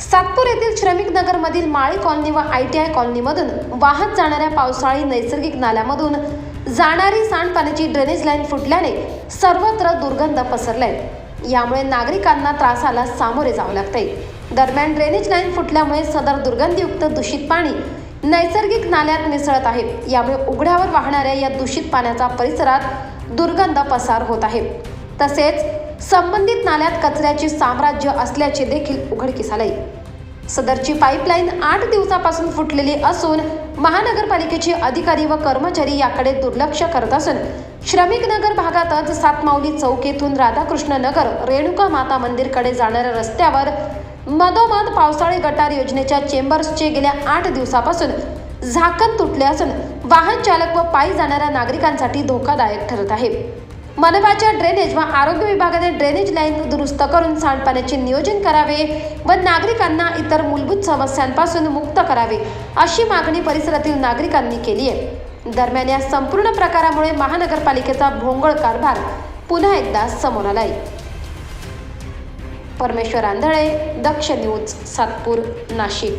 सातपूर येथील श्रमिक नगरमधील माळी कॉलनी व आय टी आय कॉलनीमधून वाहत जाणाऱ्या पावसाळी नैसर्गिक नाल्यामधून जाणारी सांडपाण्याची ड्रेनेज लाईन फुटल्याने सर्वत्र दुर्गंध पसरलाय. यामुळे नागरिकांना त्रासाला सामोरे जावं लागतंय दरम्यान ड्रेनेज लाईन फुटल्यामुळे सदर दुर्गंधीयुक्त दूषित पाणी नैसर्गिक नाल्यात मिसळत आहे. यामुळे उघड्यावर वाहणाऱ्या या दूषित पाण्याचा परिसरात दुर्गंध पसार होत आहे. तसेच संबंधित नाल्यात कचऱ्याचे साम्राज्य असल्याचे देखील उघडकीस आले सदरची पाईपलाईन आठ दिवसापासून फुटलेली असून महानगरपालिकेचे अधिकारी व कर्मचारी याकडे दुर्लक्ष करत असून श्रमिक नगर भागातच सातमाऊली चौक येथून राधाकृष्ण नगर रेणुका माता मंदिरकडे जाणाऱ्या रस्त्यावर मधोमध पावसाळी गटार योजनेच्या चेंबर्सचे गेल्या आठ दिवसापासून झाकण तुटले असून वाहन चालक व पायी जाणाऱ्या नागरिकांसाठी धोकादायक ठरत आहे. मनपाच्या ड्रेनेज व आरोग्य विभागाने ड्रेनेज लाईन दुरुस्त करून सांडपाण्याचे नियोजन करावे व नागरिकांना इतर मूलभूत समस्यांपासून मुक्त करावे अशी मागणी परिसरातील नागरिकांनी केली आहे. दरम्यान या संपूर्ण प्रकारामुळे महानगरपालिकेचा भोंगळ कारभार पुन्हा एकदा समोर आलाय. परमेश्वर आंधळे दक्ष न्यूज सातपूर नाशिक.